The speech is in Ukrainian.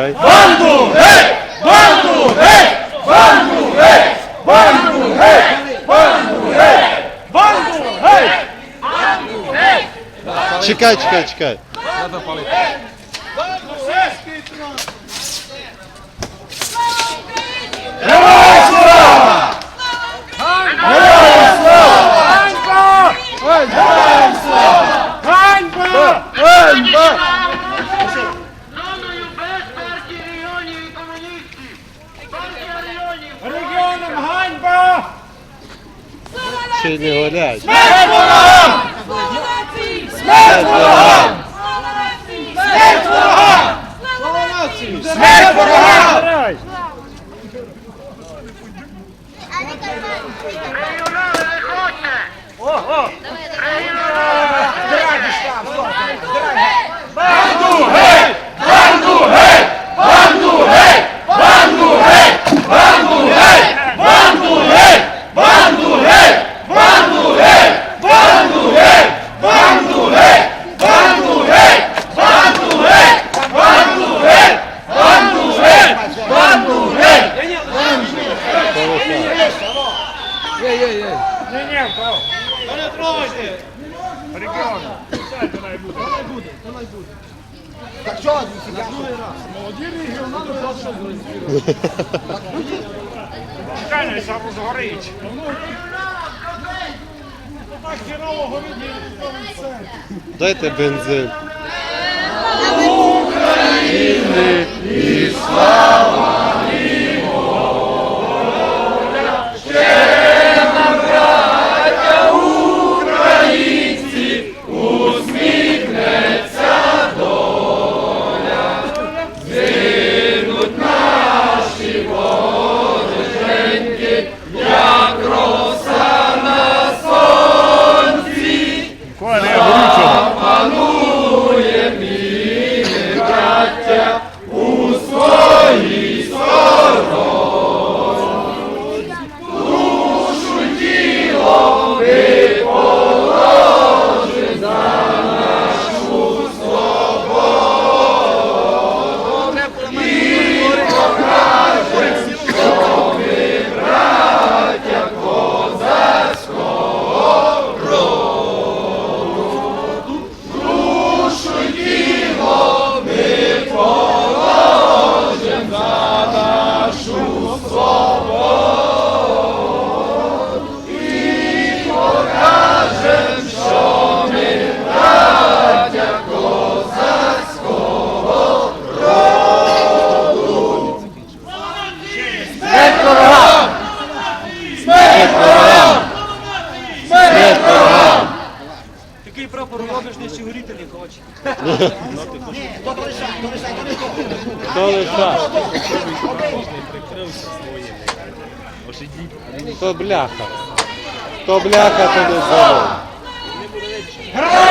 cai. Bando rei! Bando rei! Bando rei! Bando rei! Bando rei! Bando rei! Bando rei! Чекай, чекай, чекай. Надо rei! ще й не горять. Смерть ворогам! Смерть ворогам! Смерть ворогам! Смерть ворогам! Ого! Банду! Банду! ей, ей, ей. Ні, ні, Павло. То не трогайте. Регіон. Вона й буде. Вона буде, вона буде. Так що один сидять? Молоді регіонали просто зрозуміли. Чекай, сам розгорить. Так хірово горить, не все. Дайте бензин. України і слава! робиш десь і горіти не хоче. То лишай, то лишай, то не то. То бляха. То бляха, то забув. Гра!